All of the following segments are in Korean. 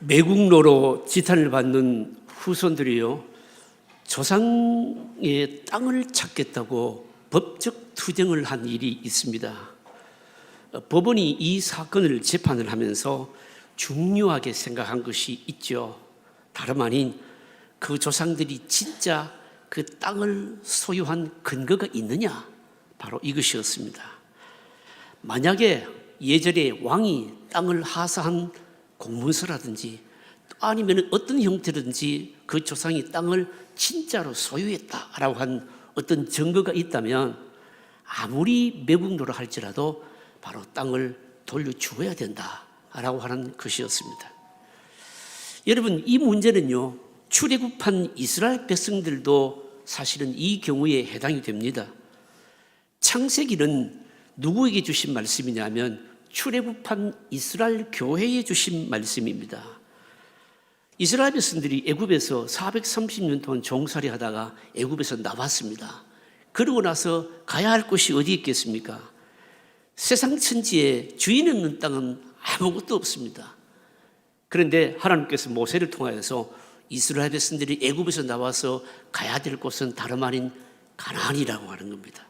매국노로 지탄을 받는 후손들이요 조상의 땅을 찾겠다고 법적 투쟁을 한 일이 있습니다. 어, 법원이 이 사건을 재판을 하면서 중요하게 생각한 것이 있죠. 다름 아닌 그 조상들이 진짜 그 땅을 소유한 근거가 있느냐? 바로 이것이었습니다. 만약에 예전에 왕이 땅을 하사한 공문서라든지 또 아니면 어떤 형태든지 그 조상이 땅을 진짜로 소유했다라고 한 어떤 증거가 있다면 아무리 매국노를 할지라도 바로 땅을 돌려주어야 된다라고 하는 것이었습니다. 여러분 이 문제는요 출애굽한 이스라엘 백성들도 사실은 이 경우에 해당이 됩니다. 창세기는 누구에게 주신 말씀이냐면 출애굽한 이스라엘 교회에 주신 말씀입니다. 이스라엘 백성들이 애굽에서 430년 동안 종살이 하다가 애굽에서 나왔습니다. 그러고 나서 가야 할 곳이 어디 있겠습니까? 세상 천지에 주인 없는 땅은 아무것도 없습니다. 그런데 하나님께서 모세를 통하여서 이스라엘 백성들이 애굽에서 나와서 가야 될 곳은 다름 아닌 가나안이라고 하는 겁니다.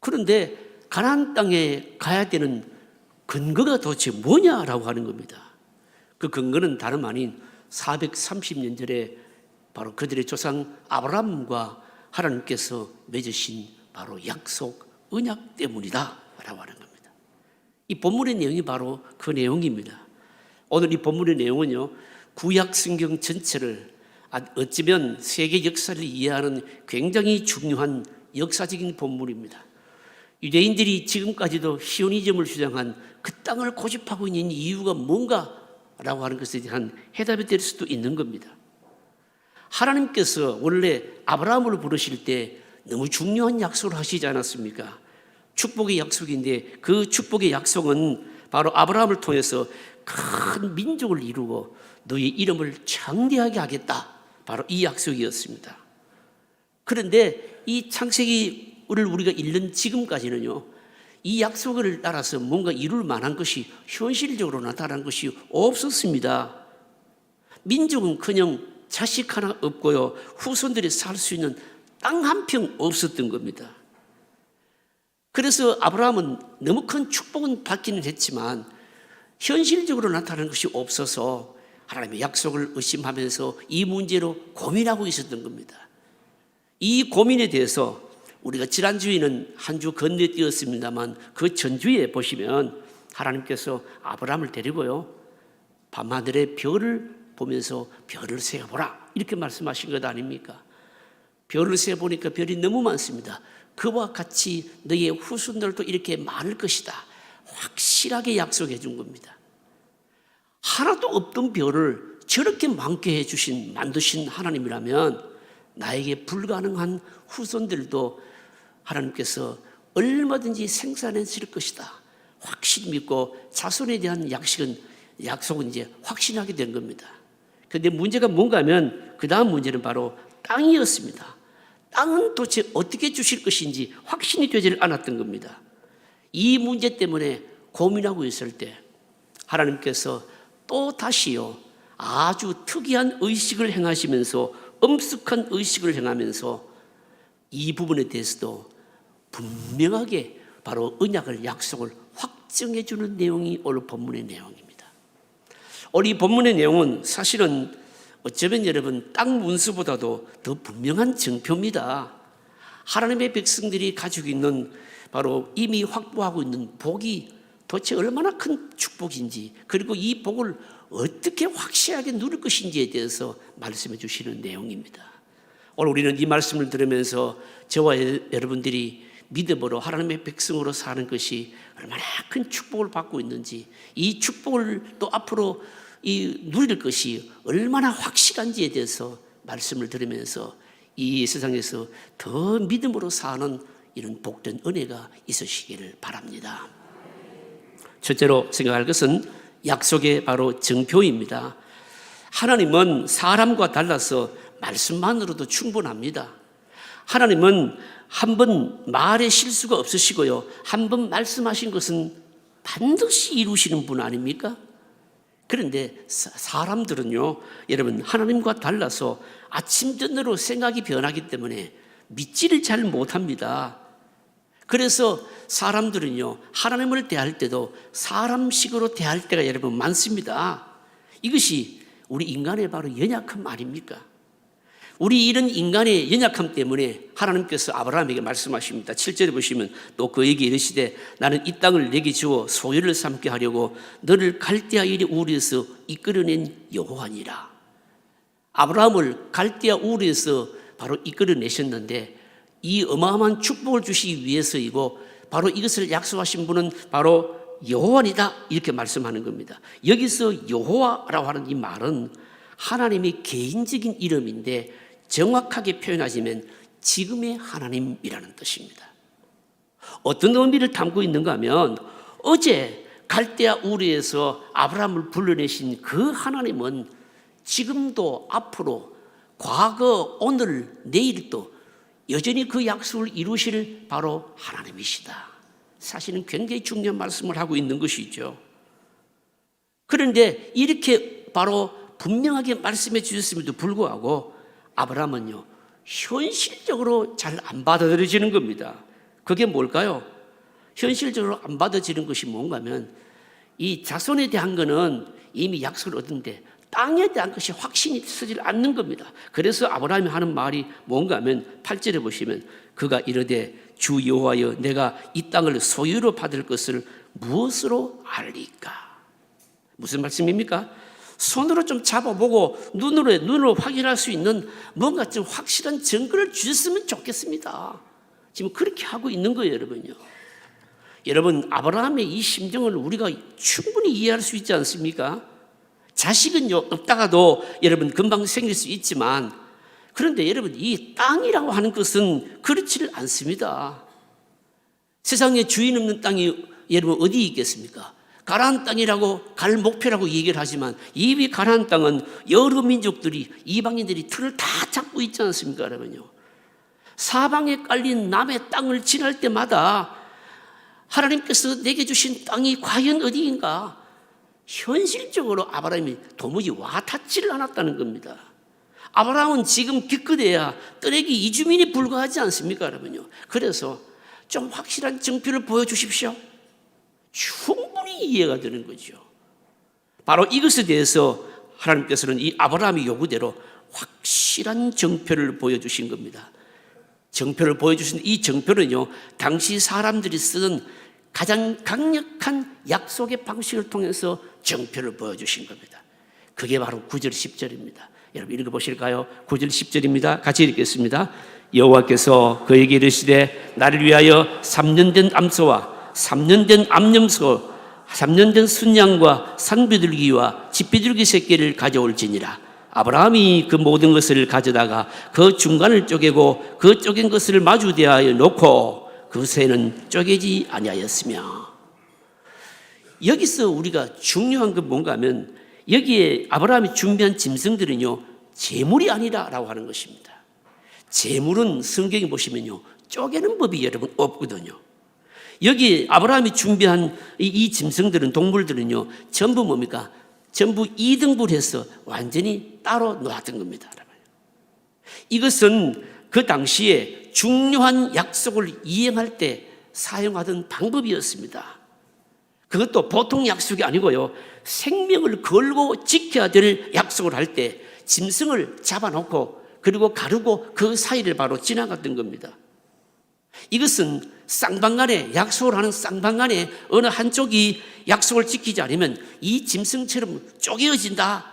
그런데 가나안 땅에 가야 되는 근거가 도대체 뭐냐라고 하는 겁니다. 그 근거는 다름 아닌 430년 전에 바로 그들의 조상 아브라함과 하나님께서 맺으신 바로 약속 언약 때문이다 라고 하는 겁니다. 이 본문의 내용이 바로 그 내용입니다. 오늘 이 본문의 내용은요 구약 성경 전체를 아, 어찌면 세계 역사를 이해하는 굉장히 중요한 역사적인 본문입니다. 유대인들이 지금까지도 시오니즘을 주장한 그 땅을 고집하고 있는 이유가 뭔가라고 하는 것에 대한 해답이 될 수도 있는 겁니다. 하나님께서 원래 아브라함을 부르실 때 너무 중요한 약속을 하시지 않았습니까? 축복의 약속인데 그 축복의 약속은 바로 아브라함을 통해서 큰 민족을 이루고 너의 이름을 창대하게 하겠다. 바로 이 약속이었습니다. 그런데 이 창세기 를 우리가 읽는 지금까지는요, 이 약속을 따라서 뭔가 이룰 만한 것이 현실적으로 나타난 것이 없었습니다. 민족은 그냥 자식 하나 없고요, 후손들이 살 수 있는 땅 한 평 없었던 겁니다. 그래서 아브라함은 너무 큰 축복은 받기는 했지만 현실적으로 나타나는 것이 없어서 하나님의 약속을 의심하면서 이 문제로 고민하고 있었던 겁니다. 이 고민에 대해서 우리가 지난주에는 한 주 건네뛰었습니다만 그 전주에 보시면 하나님께서 아브라함을 데리고요. 밤하늘의 별을 보면서 별을 세어보라. 이렇게 말씀하신 것 아닙니까? 별을 세어보니까 별이 너무 많습니다. 그와 같이 너의 후손들도 이렇게 많을 것이다. 확실하게 약속해 준 겁니다. 하나도 없던 별을 저렇게 많게 해주신, 만드신 하나님이라면 나에게 불가능한 후손들도 하나님께서 얼마든지 생산해 줄 것이다. 확실히 믿고 자손에 대한 약식은, 약속은 이제 확신하게 된 겁니다. 그런데 문제가 뭔가 하면 그 다음 문제는 바로 땅이었습니다. 땅은 도대체 어떻게 주실 것인지 확신이 되지 않았던 겁니다. 이 문제 때문에 고민하고 있을 때 하나님께서 또 다시요 아주 특이한 의식을 행하시면서 엄숙한 의식을 행하면서 이 부분에 대해서도 분명하게 바로 언약을 약속을 확정해 주는 내용이 오늘 본문의 내용입니다. 오늘 이 본문의 내용은 사실은 어쩌면 여러분 땅 문서보다도 더 분명한 증표입니다. 하나님의 백성들이 가지고 있는 바로 이미 확보하고 있는 복이 도대체 얼마나 큰 축복인지 그리고 이 복을 어떻게 확실하게 누릴 것인지에 대해서 말씀해 주시는 내용입니다. 오늘 우리는 이 말씀을 들으면서 저와 여러분들이 믿음으로 하나님의 백성으로 사는 것이 얼마나 큰 축복을 받고 있는지 이 축복을 또 앞으로 이 누릴 것이 얼마나 확실한지에 대해서 말씀을 들으면서 이 세상에서 더 믿음으로 사는 이런 복된 은혜가 있으시기를 바랍니다. 첫째로 생각할 것은 약속의 바로 증표입니다. 하나님은 사람과 달라서 말씀만으로도 충분합니다. 하나님은 한 번 말에 실수가 없으시고요. 한 번 말씀하신 것은 반드시 이루시는 분 아닙니까? 그런데 사- 사람들은요, 여러분, 하나님과 달라서 아침전으로 생각이 변하기 때문에 믿지를 잘 못합니다. 그래서 사람들은요, 하나님을 대할 때도 사람식으로 대할 때가 여러분 많습니다. 이것이 우리 인간의 바로 연약함 아닙니까? 우리 이런 인간의 연약함 때문에 하나님께서 아브라함에게 말씀하십니다. 7절에 보시면 또 그에게 이르시되 나는 이 땅을 내게 주어 소유를 삼게 하려고 너를 갈대아 일의 우리에서 이끌어낸 여호와니라. 아브라함을 갈대아 우리에서 바로 이끌어내셨는데 이 어마어마한 축복을 주시기 위해서이고 바로 이것을 약속하신 분은 바로 여호와니다 이렇게 말씀하는 겁니다. 여기서 여호와라고 하는 이 말은 하나님의 개인적인 이름인데 정확하게 표현하자면 지금의 하나님이라는 뜻입니다. 어떤 의미를 담고 있는가 하면 어제 갈대아 우리에서 아브라함을 불러내신 그 하나님은 지금도 앞으로 과거, 오늘, 내일도 여전히 그 약속을 이루실 바로 하나님이시다. 사실은 굉장히 중요한 말씀을 하고 있는 것이죠. 그런데 이렇게 바로 분명하게 말씀해 주셨음에도 불구하고 아브라함은요, 현실적으로 잘 안 받아들여지는 겁니다. 그게 뭘까요? 현실적으로 안 받아들이는 것이 뭔가 하면 이 자손에 대한 거는 이미 약속을 얻은데 땅에 대한 것이 확신이 서질 않는 겁니다. 그래서 아브라함이 하는 말이 뭔가 하면 8절에 보시면 그가 이르되 주 여호와여 내가 이 땅을 소유로 받을 것을 무엇으로 알리까? 무슨 말씀입니까? 손으로 좀 잡아보고 눈으로 눈으로 확인할 수 있는 뭔가 좀 확실한 증거를 주셨으면 좋겠습니다. 지금 그렇게 하고 있는 거예요, 여러분요. 여러분 아브라함의 이 심정을 우리가 충분히 이해할 수 있지 않습니까? 자식은요 없다가도 여러분 금방 생길 수 있지만 그런데 여러분 이 땅이라고 하는 것은 그렇지를 않습니다. 세상에 주인 없는 땅이 여러분 어디 있겠습니까? 가나안 땅이라고 갈 목표라고 얘기를 하지만 이미 가나안 땅은 여러 민족들이 이방인들이 틀을 다 잡고 있지 않습니까, 여러분요? 사방에 깔린 남의 땅을 지날 때마다 하나님께서 내게 주신 땅이 과연 어디인가? 현실적으로 아브라함이 도무지 와닿지를 않았다는 겁니다. 아브라함은 지금 기껏해야 떠내기 이주민이 불과하지 않습니까, 여러분요? 그래서 좀 확실한 증표를 보여주십시오. 충분히 이해가 되는 거죠. 바로 이것에 대해서 하나님께서는 이 아브라함의 요구대로 확실한 정표를 보여주신 겁니다. 정표를 보여주신 이 정표는요, 당시 사람들이 쓰던 가장 강력한 약속의 방식을 통해서 정표를 보여주신 겁니다. 그게 바로 9절 10절입니다. 여러분 읽어보실까요? 9절 10절입니다. 같이 읽겠습니다. 여호와께서 그에게 이르시되 나를 위하여 3년 된 암소와 3년 된 암염소 3년 된 순양과 산비둘기와 집비둘기 새끼를 가져올지니라 아브라함이 그 모든 것을 가져다가 그 중간을 쪼개고 그 쪼갠 것을 마주 대하여 놓고 그 새는 쪼개지 아니하였으며 여기서 우리가 중요한 건 뭔가 하면 여기에 아브라함이 준비한 짐승들은요 재물이 아니라라고 하는 것입니다. 재물은 성경에 보시면요 쪼개는 법이 여러분 없거든요. 여기 아브라함이 준비한 이, 이 짐승들은 동물들은요 전부 뭡니까? 전부 이등분해서 완전히 따로 놓았던 겁니다. 여러분. 이것은 그 당시에 중요한 약속을 이행할 때 사용하던 방법이었습니다. 그것도 보통 약속이 아니고요. 생명을 걸고 지켜야 될 약속을 할 때 짐승을 잡아놓고 그리고 가르고 그 사이를 바로 지나갔던 겁니다. 이것은 쌍방간에 약속을 하는 쌍방간에 어느 한쪽이 약속을 지키지 않으면 이 짐승처럼 쪼개어진다.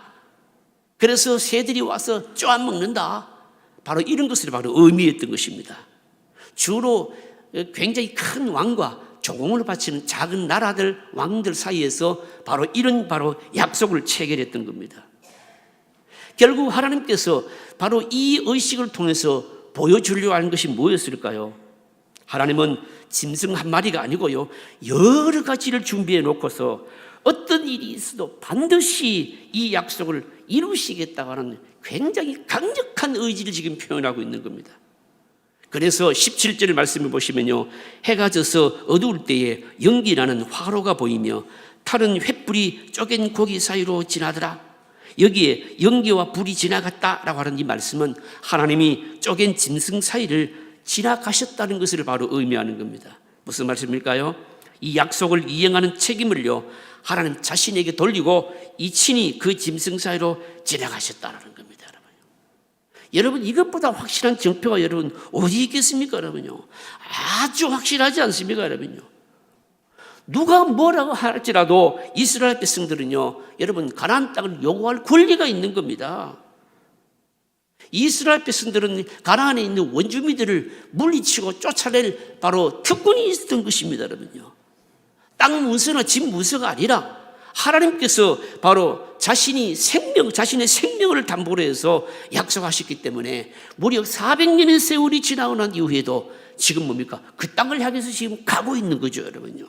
그래서 새들이 와서 쪼아먹는다. 바로 이런 것을 바로 의미했던 것입니다. 주로 굉장히 큰 왕과 조공을 바치는 작은 나라들 왕들 사이에서 바로 이런 바로 약속을 체결했던 겁니다. 결국 하나님께서 바로 이 의식을 통해서 보여주려고 하는 것이 뭐였을까요? 하나님은 짐승 한 마리가 아니고요. 여러 가지를 준비해 놓고서 어떤 일이 있어도 반드시 이 약속을 이루시겠다고 하는 굉장히 강력한 의지를 지금 표현하고 있는 겁니다. 그래서 17절 말씀을 보시면요. 해가 져서 어두울 때에 연기나는 화로가 보이며 타는 횃불이 쪼갠 고기 사이로 지나더라. 여기에 연기와 불이 지나갔다라고 하는 이 말씀은 하나님이 쪼갠 짐승 사이를 지나가셨다는 것을 바로 의미하는 겁니다. 무슨 말씀일까요? 이 약속을 이행하는 책임을요 하나님 자신에게 돌리고 이 친히 그 짐승 사이로 지나가셨다는 겁니다, 여러분. 여러분 이것보다 확실한 증표가 여러분 어디 있겠습니까, 여러분요? 아주 확실하지 않습니까, 여러분요? 누가 뭐라고 할지라도 이스라엘 백성들은요, 여러분 가나안 땅을 요구할 권리가 있는 겁니다. 이스라엘 백성들은 가나안에 있는 원주민들을 물리치고 쫓아낼 바로 특권이 있었던 것입니다, 여러분요. 땅 문서나 집 문서가 아니라 하나님께서 바로 자신이 생명, 자신의 생명을 담보로 해서 약속하셨기 때문에 무려 400년의 세월이 지나고 난 이후에도 지금 뭡니까? 그 땅을 향해서 지금 가고 있는 거죠, 여러분요.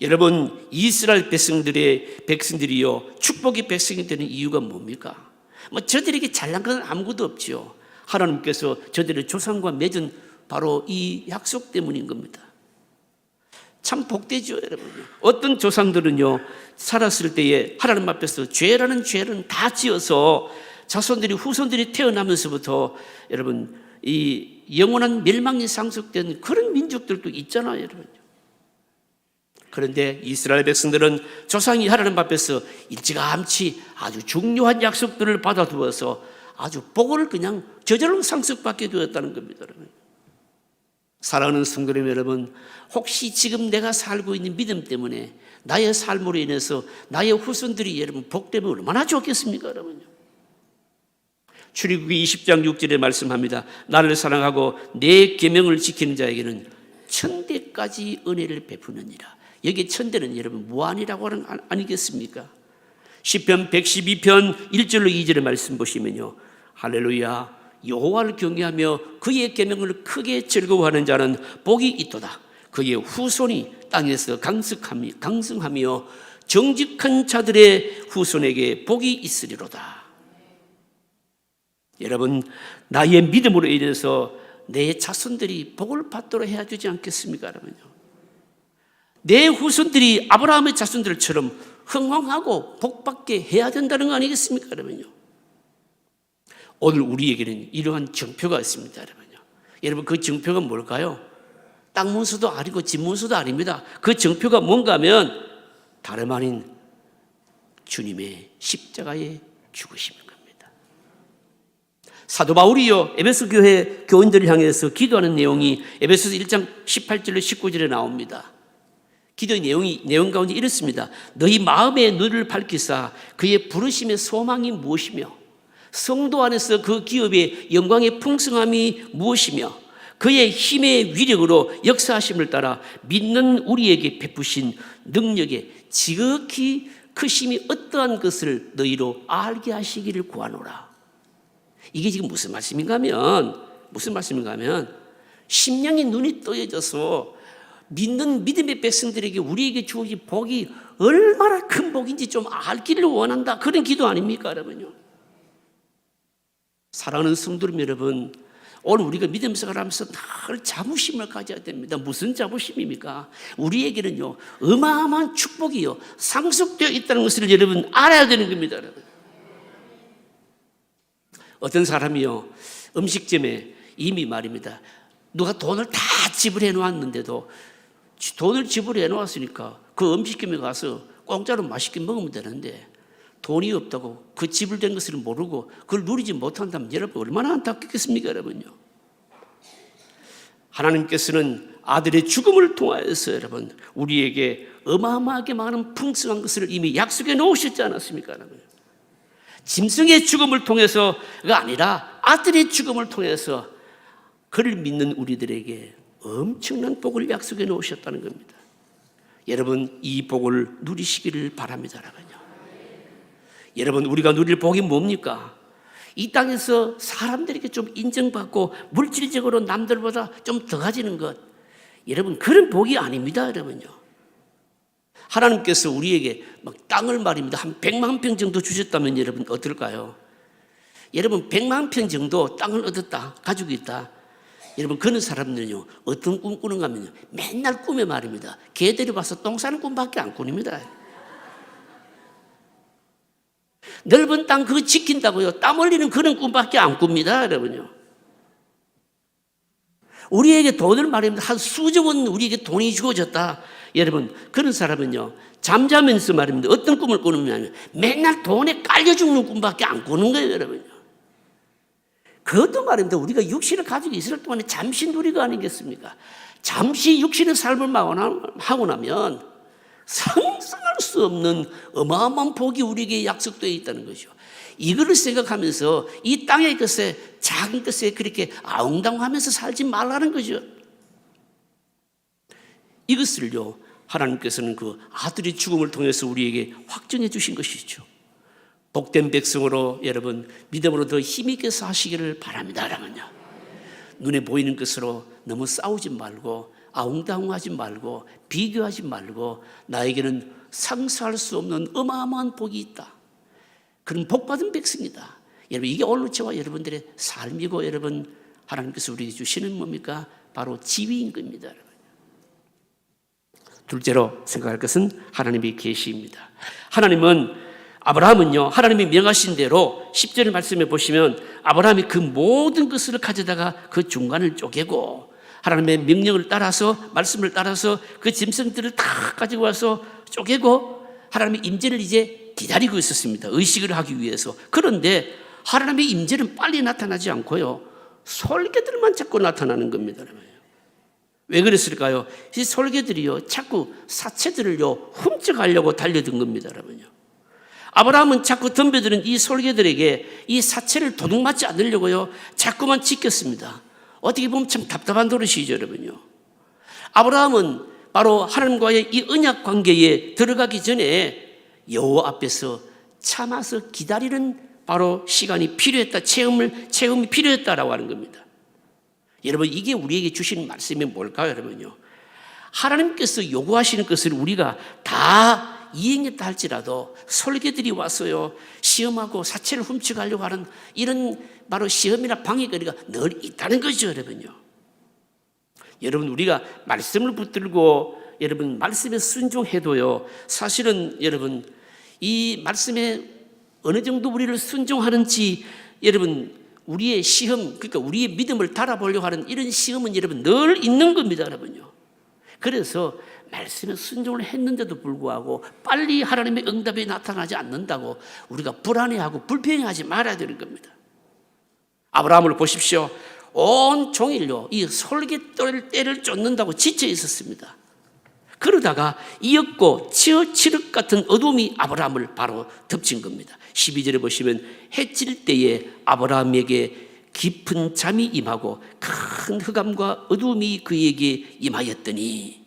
여러분, 이스라엘 백성들의 백성들이요, 축복의 백성이 되는 이유가 뭡니까? 뭐 저들에게 잘난 건 아무것도 없지요. 하나님께서 저들의 조상과 맺은 바로 이 약속 때문인 겁니다. 참 복되죠, 여러분요. 어떤 조상들은요, 살았을 때에 하나님 앞에서 죄라는 죄는 다 지어서 자손들이 후손들이 태어나면서부터 여러분 이 영원한 멸망이 상속된 그런 민족들도 있잖아요, 여러분요. 그런데 이스라엘 백성들은 조상이 하나님 앞에서 일찌감치 아주 중요한 약속들을 받아두어서 아주 복을 그냥 저절로 상속받게 되었다는 겁니다, 여러분. 사랑하는 성도님 여러분, 혹시 지금 내가 살고 있는 믿음 때문에 나의 삶으로 인해서 나의 후손들이 여러분 복되면 얼마나 좋겠습니까, 여러분요? 출애굽기 20장 6절에 말씀합니다. 나를 사랑하고 내 계명을 지키는 자에게는 천대까지 은혜를 베푸느니라. 여기 천대는 여러분 무한이라고 하는 거 아니겠습니까? 시편 112편 1절로 2절의 말씀 보시면요. 할렐루야. 여호와를 경외하며 그의 계명을 크게 즐거워하는 자는 복이 있도다. 그의 후손이 땅에서 강성하며 정직한 자들의 후손에게 복이 있으리로다. 여러분, 나의 믿음으로 인해서 내 자손들이 복을 받도록 해야 되지 않겠습니까, 여러분요? 내 후손들이 아브라함의 자손들처럼 흥황하고 복받게 해야 된다는 거 아니겠습니까, 여러분요? 오늘 우리에게는 이러한 증표가 있습니다, 여러분요. 여러분, 그 증표가 뭘까요? 땅 문서도 아니고 집 문서도 아닙니다. 그 증표가 뭔가 하면 다름 아닌 주님의 십자가의 죽으심인 겁니다. 사도 바울이요 에베소 교회 교인들을 향해서 기도하는 내용이 에베소서 1장 18절로 19절에 나옵니다. 기도의 내용이 내용 가운데 이렇습니다. 너희 마음의 눈을 밝히사 그의 부르심의 소망이 무엇이며 성도 안에서 그 기업의 영광의 풍성함이 무엇이며 그의 힘의 위력으로 역사하심을 따라 믿는 우리에게 베푸신 능력의 지극히 크심이 어떠한 것을 너희로 알게 하시기를 구하노라. 이게 지금 무슨 말씀인가 하면 무슨 말씀인가 하면 심령의 눈이 떠여져서 믿는 믿음의 백성들에게 우리에게 주어진 복이 얼마나 큰 복인지 좀 알기를 원한다. 그런 기도 아닙니까, 여러분요? 사랑하는 성도님 여러분, 오늘 우리가 믿음 생활하면서 늘 자부심을 가져야 됩니다. 무슨 자부심입니까? 우리에게는요, 어마어마한 축복이요, 상속되어 있다는 것을 여러분 알아야 되는 겁니다, 여러분. 어떤 사람이요, 음식점에 이미 말입니다. 누가 돈을 다 지불해 놓았는데도 돈을 지불해 놓았으니까 그 음식점에 가서 공짜로 맛있게 먹으면 되는데 돈이 없다고 그 지불된 것을 모르고 그걸 누리지 못한다면 여러분 얼마나 안타깝겠습니까, 여러분요? 하나님께서는 아들의 죽음을 통하여서 여러분 우리에게 어마어마하게 많은 풍성한 것을 이미 약속해 놓으셨지 않았습니까, 여러분? 짐승의 죽음을 통해서가 아니라 아들의 죽음을 통해서 그를 믿는 우리들에게 엄청난 복을 약속해 놓으셨다는 겁니다. 여러분 이 복을 누리시기를 바랍니다, 여러분요. 여러분 우리가 누릴 복이 뭡니까? 이 땅에서 사람들에게 좀 인정받고 물질적으로 남들보다 좀 더 가지는 것. 여러분 그런 복이 아닙니다, 여러분요. 하나님께서 우리에게 막 땅을 말입니다. 한 100만 평 정도 주셨다면 여러분 어떨까요? 여러분 100만 평 정도 땅을 얻었다. 가지고 있다. 여러분 그런 사람들은요 어떤 꿈 꾸는가 하면요 맨날 꿈에 말입니다. 개들이 봐서 똥 싸는 꿈밖에 안 꾸립니다. 넓은 땅 그거 지킨다고요 땀 흘리는 그런 꿈밖에 안 꿉니다 여러분요. 우리에게 돈을 말입니다. 한 수조 원 우리에게 돈이 주어졌다. 여러분 그런 사람은요 잠자면서 말입니다. 어떤 꿈을 꾸느냐 면 맨날 돈에 깔려 죽는 꿈밖에 안 꾸는 거예요 여러분요 그것도 말입니다. 우리가 육신을 가지고 있을 동안에 잠시 누리가 아니겠습니까? 잠시 육신의 삶을 하고 나면 상상할 수 없는 어마어마한 복이 우리에게 약속되어 있다는 거죠. 이거를 생각하면서 이 땅의 것에 작은 것에 그렇게 아웅다웅하면서 살지 말라는 거죠. 이것을요 하나님께서는 그 아들의 죽음을 통해서 우리에게 확정해 주신 것이죠. 복된 백성으로 여러분 믿음으로 더 힘있게 사시기를 바랍니다. 여러분요. 눈에 보이는 것으로 너무 싸우지 말고 아웅다웅하지 말고 비교하지 말고 나에게는 상상할 수 없는 어마어마한 복이 있다. 그런 복받은 백성이다. 여러분 이게 올루체와 여러분들의 삶이고 여러분 하나님께서 우리에게 주시는 뭡니까? 바로 지위인 겁니다. 둘째로 생각할 것은 하나님의 계시입니다. 하나님은 아브라함은요, 하나님이 명하신 대로 10절의 말씀에 보시면 아브라함이 그 모든 것을 가져다가 그 중간을 쪼개고 하나님의 명령을 따라서 말씀을 따라서 그 짐승들을 다 가지고 와서 쪼개고 하나님의 임재를 이제 기다리고 있었습니다. 의식을 하기 위해서. 그런데 하나님의 임재는 빨리 나타나지 않고요. 솔개들만 자꾸 나타나는 겁니다. 왜 그랬을까요? 이 솔개들이요. 자꾸 사체들을요. 훔쳐가려고 달려든 겁니다. 여러분요. 아브라함은 자꾸 덤벼드는 이 솔개들에게 이 사체를 도둑맞지 않으려고요. 자꾸만 지켰습니다. 어떻게 보면 참 답답한 노릇이죠, 여러분요. 아브라함은 바로 하나님과의 이 언약 관계에 들어가기 전에 여호와 앞에서 참아서 기다리는 바로 시간이 필요했다. 체험을 체험이 필요했다라고 하는 겁니다. 여러분 이게 우리에게 주신 말씀이 뭘까요, 여러분요? 하나님께서 요구하시는 것을 우리가 다 이행했다 할지라도 설계들이 와서요 시험하고 사체를 훔쳐가려고 하는 이런 바로 시험이나 방해거리가 늘 있다는 거죠 여러분요. 여러분 우리가 말씀을 붙들고 여러분 말씀에 순종해도요 사실은 여러분 이 말씀에 어느 정도 우리를 순종하는지 여러분 우리의 시험 그러니까 우리의 믿음을 달아보려고 하는 이런 시험은 여러분 늘 있는 겁니다 여러분요. 그래서 말씀에 순종을 했는데도 불구하고 빨리 하나님의 응답이 나타나지 않는다고 우리가 불안해하고 불평하지 말아야 되는 겁니다. 아브라함을 보십시오. 온 종일요 이 솔깃돌 때를 쫓는다고 지쳐 있었습니다. 그러다가 이었고 치어 칠흑 같은 어둠이 아브라함을 바로 덮친 겁니다. 12절에 보시면 해질 때에 아브라함에게 깊은 잠이 임하고 큰 흑암과 어둠이 그에게 임하였더니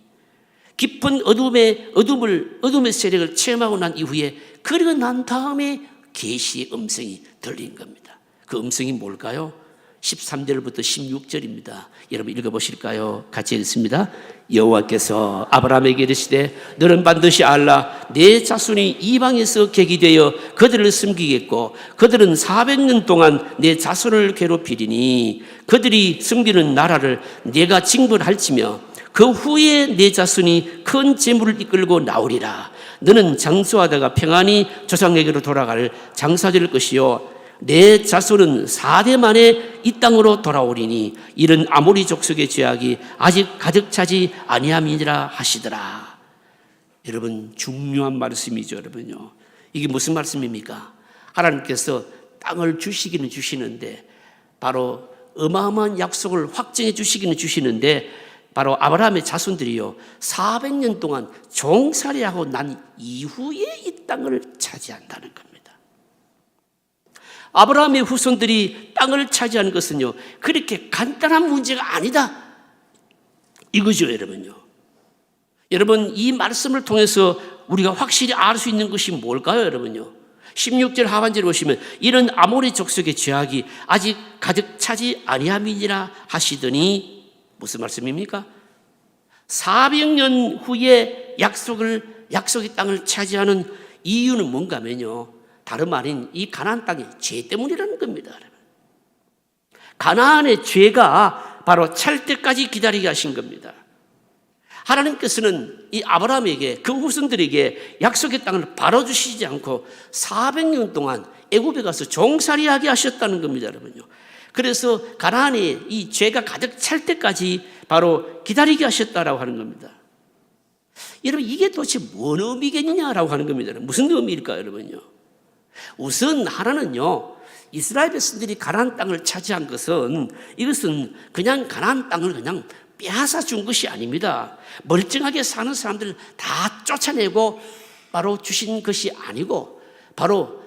깊은 어둠의 어둠을 어둠의 세력을 체험하고 난 이후에 그리고 난 다음에 계시의 음성이 들린 겁니다. 그 음성이 뭘까요? 13절부터 16절입니다. 여러분 읽어 보실까요? 같이 읽습니다. 여호와께서 아브라함에게 이르시되 너는 반드시 알라 내 자손이 이방에서 객이 되어 그들을 숨기겠고 그들은 400년 동안 내 자손을 괴롭히리니 그들이 숨기는 나라를 내가 징벌할지며 그 후에 내 자손이 큰 재물을 이끌고 나오리라. 너는 장수하다가 평안히 조상에게로 돌아갈 장사될 것이요. 내 자손은 사대 만에 이 땅으로 돌아오리니 이런 아모리 족속의 죄악이 아직 가득 차지 아니함이니라 하시더라. 여러분 중요한 말씀이죠, 여러분요. 이게 무슨 말씀입니까? 하나님께서 땅을 주시기는 주시는데 바로 어마어마한 약속을 확정해 주시기는 주시는데 바로 아브라함의 자손들이요 400년 동안 종살이하고 난 이후에 이 땅을 차지한다는 겁니다. 아브라함의 후손들이 땅을 차지하는 것은요 그렇게 간단한 문제가 아니다. 이거죠, 여러분요. 여러분 이 말씀을 통해서 우리가 확실히 알 수 있는 것이 뭘까요, 여러분요? 16절 하반절에 보시면 이런 아모리 족속의 죄악이 아직 가득 차지 아니함이니라 하시더니 무슨 말씀입니까? 400년 후에 약속을 약속의 땅을 차지하는 이유는 뭔가 하면요. 다름 아닌 이 가나안 땅의 죄 때문이라는 겁니다. 가나안의 죄가 바로 찰 때까지 기다리게 하신 겁니다. 하나님께서는 이 아브라함에게 그 후손들에게 약속의 땅을 바로 주시지 않고 400년 동안 애굽에 가서 종살이하게 하셨다는 겁니다, 여러분요. 그래서 가나안에 이 죄가 가득 찰 때까지 바로 기다리게 하셨다라고 하는 겁니다. 여러분 이게 도대체 뭔 의미겠냐라고 하는 겁니다. 무슨 의미일까요, 여러분요? 우선 하나는요. 이스라엘 백성들이 가나안 땅을 차지한 것은 이것은 그냥 가나안 땅을 그냥 빼앗아 준 것이 아닙니다. 멀쩡하게 사는 사람들 다 쫓아내고 바로 주신 것이 아니고 바로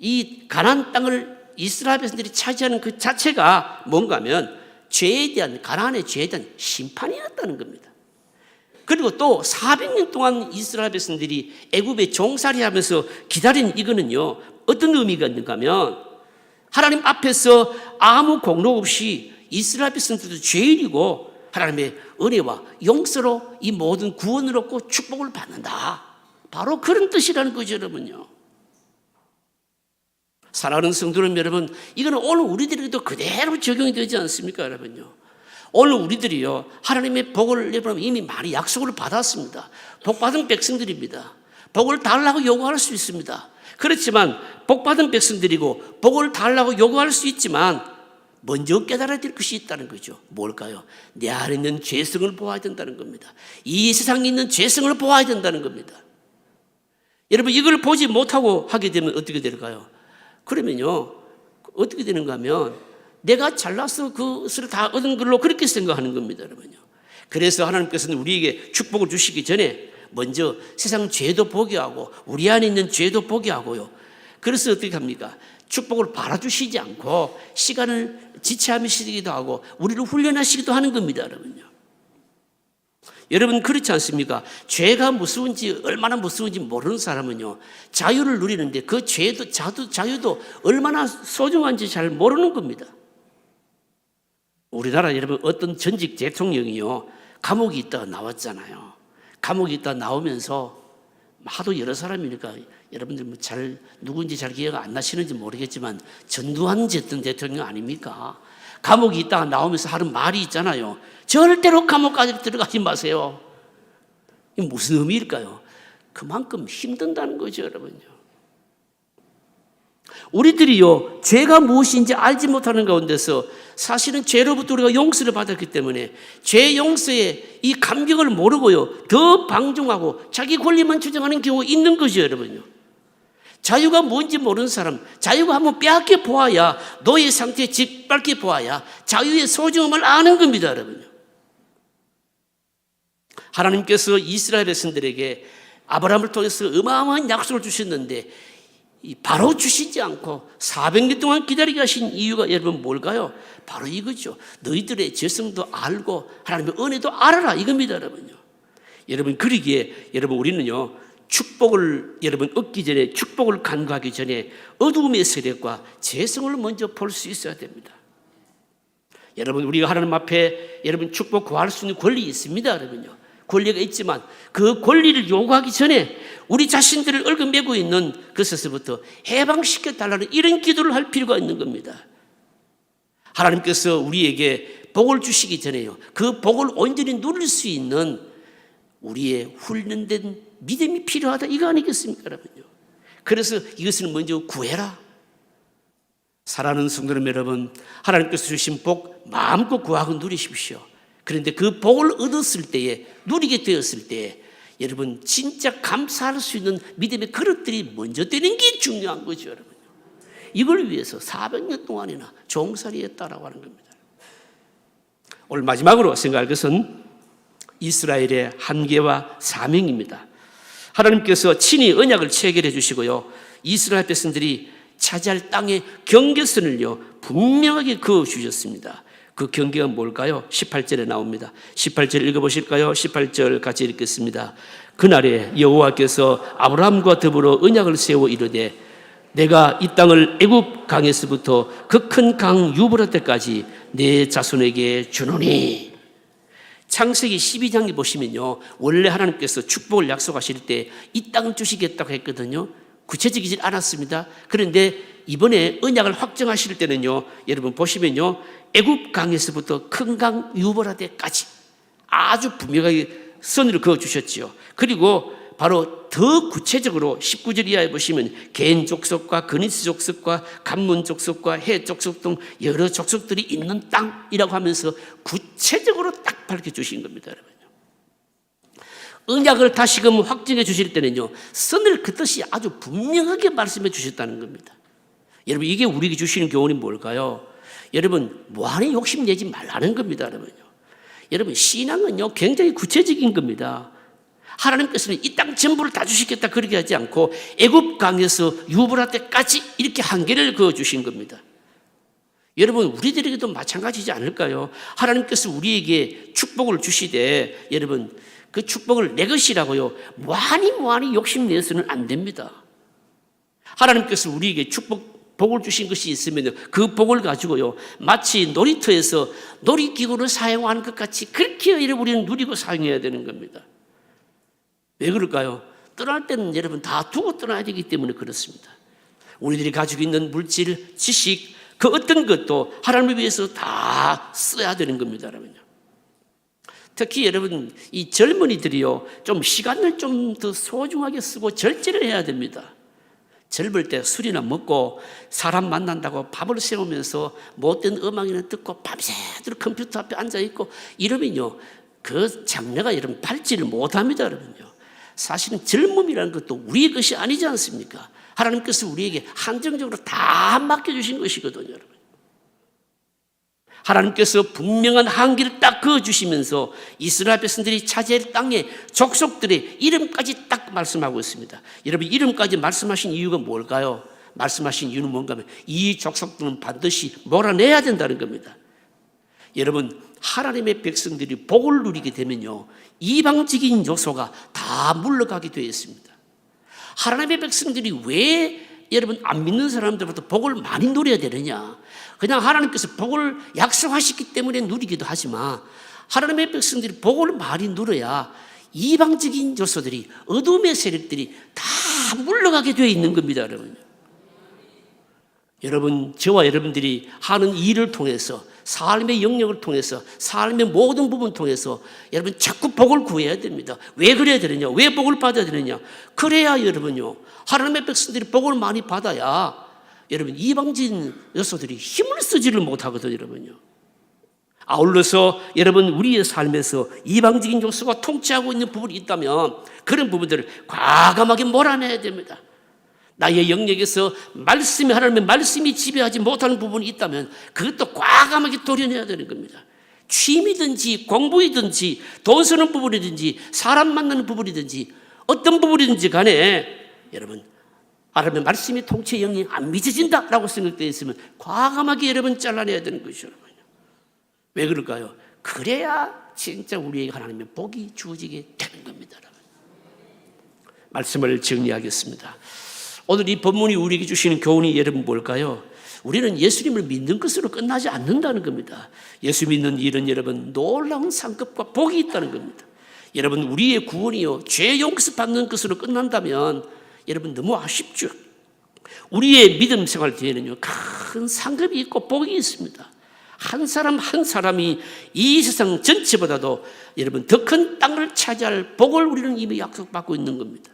이 가나안 땅을 이스라엘 백성들이 차지하는 그 자체가 뭔가면 죄에 대한 가나안의 죄에 대한 심판이었다는 겁니다. 그리고 또 400년 동안 이스라엘 백성들이 애굽에 종살이 하면서 기다린 이거는요 어떤 의미가 있는가 하면 하나님 앞에서 아무 공로 없이 이스라엘 백성들도 죄인이고 하나님의 은혜와 용서로 이 모든 구원을 얻고 축복을 받는다. 바로 그런 뜻이라는 거죠, 여러분요. 사랑하는 성도는 여러분, 이거는 오늘 우리들에게도 그대로 적용이 되지 않습니까, 여러분요? 오늘 우리들이요, 하나님의 복을 여러분 이미 많이 약속을 받았습니다. 복 받은 백성들입니다. 복을 달라고 요구할 수 있습니다. 그렇지만 복 받은 백성들이고 복을 달라고 요구할 수 있지만 먼저 깨달아야 될 것이 있다는 거죠. 뭘까요? 내 안에 있는 죄성을 보아야 된다는 겁니다. 이 세상에 있는 죄성을 보아야 된다는 겁니다. 여러분 이걸 보지 못하고 하게 되면 어떻게 될까요? 그러면요 어떻게 되는가 하면 내가 잘나서 그것을 다 얻은 걸로 그렇게 생각하는 겁니다, 여러분요. 그래서 하나님께서는 우리에게 축복을 주시기 전에 먼저 세상 죄도 보게 하고 우리 안에 있는 죄도 보게 하고요. 그래서 어떻게 합니까? 축복을 바라주시지 않고 시간을 지체하시기도 하고 우리를 훈련하시기도 하는 겁니다, 여러분요. 여러분 그렇지 않습니까? 죄가 무서운지 얼마나 무서운지 모르는 사람은요 자유를 누리는데 그 죄도 자도 자유도 얼마나 소중한지 잘 모르는 겁니다. 우리나라 여러분 어떤 전직 대통령이요 감옥에 있다가 나왔잖아요. 감옥에 있다 나오면서 하도 여러 사람이니까 여러분들 뭐 잘 누군지 잘 기억 안 나시는지 모르겠지만 전두환 전 대통령 아닙니까? 감옥에 있다가 나오면서 하는 말이 있잖아요. 절대로 감옥까지 들어가지 마세요. 이 무슨 의미일까요? 그만큼 힘든다는 거죠, 여러분요. 우리들이요, 죄가 무엇인지 알지 못하는 가운데서 사실은 죄로부터 우리가 용서를 받았기 때문에 죄 용서의 이 감격을 모르고요, 더 방종하고 자기 권리만 주장하는 경우가 있는 거죠, 여러분요. 자유가 뭔지 모르는 사람, 자유가 한번 빼앗겨 보아야, 너의 상태에 짓밟게 보아야 자유의 소중함을 아는 겁니다, 여러분요. 하나님께서 이스라엘 백성들에게 아브라함을 통해서 어마어마한 약속을 주셨는데 바로 주시지 않고 400년 동안 기다리게 하신 이유가 여러분 뭘까요? 바로 이거죠. 너희들의 죄성도 알고 하나님의 은혜도 알아라 이겁니다, 여러분요. 여러분 그러기에 여러분 우리는요 축복을 여러분 얻기 전에 축복을 간구하기 전에 어두움의 세력과 죄성을 먼저 볼 수 있어야 됩니다. 여러분 우리가 하나님 앞에 여러분 축복 구할 수 있는 권리 있습니다, 여러분요. 권리가 있지만 그 권리를 요구하기 전에 우리 자신들을 얽어매고 있는 그것에서부터 해방시켜 달라는 이런 기도를 할 필요가 있는 겁니다. 하나님께서 우리에게 복을 주시기 전에요. 그 복을 온전히 누릴 수 있는 우리의 훈련된 믿음이 필요하다 이거 아니겠습니까, 여러분요? 그래서 이것을 먼저 구해라. 사랑하는 성도님 여러분, 하나님께서 주신 복 마음껏 구하고 누리십시오. 그런데 그 복을 얻었을 때에 누리게 되었을 때에 여러분 진짜 감사할 수 있는 믿음의 그릇들이 먼저 되는 게 중요한 거죠, 여러분. 이걸 위해서 400년 동안이나 종살이했다라고 하는 겁니다. 오늘 마지막으로 생각할 것은 이스라엘의 한계와 사명입니다. 하나님께서 친히 언약을 체결해 주시고요. 이스라엘 백성들이 차지할 땅의 경계선을요, 분명하게 그어 주셨습니다. 그 경계가 뭘까요? 18절에 나옵니다. 18절 읽어보실까요? 18절 같이 읽겠습니다. 그날에 여호와께서 아브라함과 더불어 언약을 세워 이르되 내가 이 땅을 애굽 강에서부터 그 큰 강 유브라 때까지 내 자손에게 주노니 창세기 12장에 보시면요. 원래 하나님께서 축복을 약속하실 때 이 땅을 주시겠다고 했거든요. 구체적이지 않았습니다. 그런데 이번에 언약을 확정하실 때는요, 여러분 보시면요, 애굽 강에서부터 큰 강 유보라데까지 아주 분명하게 선을 그어 주셨지요. 그리고 바로 더 구체적으로 19절 이하에 보시면 개인 족속과 그니스 족속과 간문 족속과 해 족속 등 여러 족속들이 있는 땅이라고 하면서 구체적으로 딱 밝혀 주신 겁니다, 여러분. 언약을 다시금 확정해 주실 때는요, 선을 그 뜻이 아주 분명하게 말씀해 주셨다는 겁니다. 여러분, 이게 우리에게 주시는 교훈이 뭘까요? 여러분, 뭐하니 욕심내지 말라는 겁니다, 여러분요. 여러분, 신앙은요, 굉장히 구체적인 겁니다. 하나님께서는 이 땅 전부를 다 주시겠다 그렇게 하지 않고 애굽 강에서 유브라 때까지 이렇게 한계를 그어 주신 겁니다. 여러분 우리들에게도 마찬가지지 않을까요? 하나님께서 우리에게 축복을 주시되 여러분 그 축복을 내 것이라고요. 뭐하니 뭐하니 욕심내서는 안 됩니다. 하나님께서 우리에게 축복 복을 주신 것이 있으면 그 복을 가지고요. 마치 놀이터에서 놀이기구를 사용하는 것 같이 그렇게 우리는 누리고 사용해야 되는 겁니다. 왜 그럴까요? 떠날 때는 여러분 다 두고 떠나야 되기 때문에 그렇습니다. 우리들이 가지고 있는 물질, 지식, 그 어떤 것도 하나님을 위해서 다 써야 되는 겁니다, 여러분요. 특히 여러분, 이 젊은이들이요, 좀 시간을 좀 더 소중하게 쓰고 절제를 해야 됩니다. 젊을 때 술이나 먹고 사람 만난다고 밥을 세우면서 못된 음악이나 듣고 밤새도록 컴퓨터 앞에 앉아있고 이러면요, 그 장래가 여러분 발지를 못합니다, 여러분요. 사실은 젊음이라는 것도 우리의 것이 아니지 않습니까? 하나님께서 우리에게 한정적으로 다 맡겨주신 것이거든요, 여러분. 하나님께서 분명한 한계를 딱 그어주시면서 이스라엘 백성들이 차지할 땅의 족속들의 이름까지 딱 말씀하고 있습니다. 여러분, 이름까지 말씀하신 이유가 뭘까요? 말씀하신 이유는 뭔가 하면 이 족속들은 반드시 몰아내야 된다는 겁니다. 여러분, 하나님의 백성들이 복을 누리게 되면요, 이방적인 요소가 다 물러가게 되어 있습니다. 하나님의 백성들이 왜 여러분 안 믿는 사람들부터 복을 많이 누려야 되느냐? 그냥 하나님께서 복을 약속하셨기 때문에 누리기도 하지만 하나님의 백성들이 복을 많이 누려야 이방적인 요소들이 어둠의 세력들이 다 물러가게 되어 있는 겁니다, 여러분. 여러분, 저와 여러분들이 하는 일을 통해서 삶의 영역을 통해서 삶의 모든 부분 통해서 여러분 자꾸 복을 구해야 됩니다. 왜 그래야 되느냐? 왜 복을 받아야 되느냐? 그래야 여러분요. 하나님의 백성들이 복을 많이 받아야 여러분 이방진 요소들이 힘을 쓰지를 못하거든요, 여러분요. 아울러서 여러분 우리의 삶에서 이방적인 요소가 통치하고 있는 부분이 있다면 그런 부분들을 과감하게 몰아내야 됩니다. 나의 영역에서 말씀이 하나님의 말씀이 지배하지 못하는 부분이 있다면 그것도 과감하게 도려내야 되는 겁니다. 취미든지 공부이든지 돈 쓰는 부분이든지 사람 만나는 부분이든지 어떤 부분이든지 간에 여러분 하나님의 말씀이 통치 영역이 안 미쳐진다라고 생각되어 있으면 과감하게 여러분 잘라내야 되는 것이죠. 왜 그럴까요? 그래야 진짜 우리에게 하나님의 복이 주어지게 되는 겁니다. 여러분. 말씀을 정리하겠습니다. 오늘 이 본문이 우리에게 주시는 교훈이 여러분 뭘까요? 우리는 예수님을 믿는 것으로 끝나지 않는다는 겁니다. 예수 믿는 일은 여러분 놀라운 상급과 복이 있다는 겁니다. 여러분 우리의 구원이요 죄 용서 받는 것으로 끝난다면 여러분 너무 아쉽죠. 우리의 믿음 생활 뒤에는요 큰 상급이 있고 복이 있습니다. 한 사람 한 사람이 이 세상 전체보다도 여러분 더 큰 땅을 차지할 복을 우리는 이미 약속받고 있는 겁니다.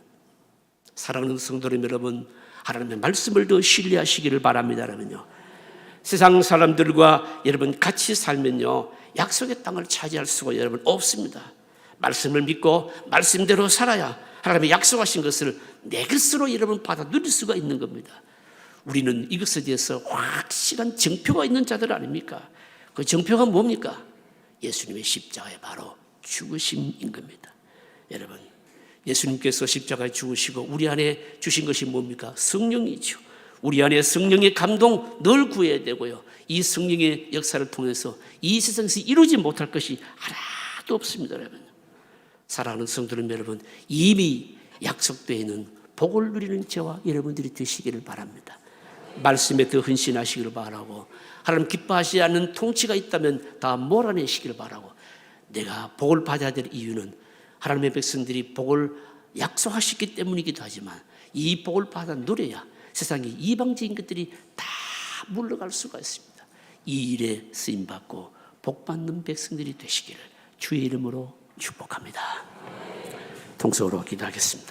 사랑하는 성도님 여러분, 하나님의 말씀을 더 신뢰하시기를 바랍니다. 여러분요. 세상 사람들과 여러분 같이 살면요. 약속의 땅을 차지할 수가 여러분 없습니다. 말씀을 믿고 말씀대로 살아야 하나님의 약속하신 것을 내 것으로 여러분 받아 누릴 수가 있는 겁니다. 우리는 이것에 대해서 확실한 정표가 있는 자들 아닙니까? 그 정표가 뭡니까? 예수님의 십자가의 바로 죽으심인 겁니다. 여러분, 예수님께서 십자가에 죽으시고 우리 안에 주신 것이 뭡니까? 성령이죠. 우리 안에 성령의 감동 늘 구해야 되고요. 이 성령의 역사를 통해서 이 세상에서 이루지 못할 것이 하나도 없습니다, 여러분. 사랑하는 성도님 여러분, 이미 약속되어 있는 복을 누리는 저와 여러분들이 되시기를 바랍니다. 말씀에 더 헌신하시기를 바라고 하나님 기뻐하시지 않는 통치가 있다면 다 몰아내시기를 바라고 내가 복을 받아야 될 이유는 하나님의 백성들이 복을 약속하셨기 때문이기도 하지만 이 복을 받아 누려야 세상에 이방적인 것들이 다 물러갈 수가 있습니다. 이 일에 쓰임 받고 복 받는 백성들이 되시기를 주의 이름으로 축복합니다. 통성으로 기도하겠습니다.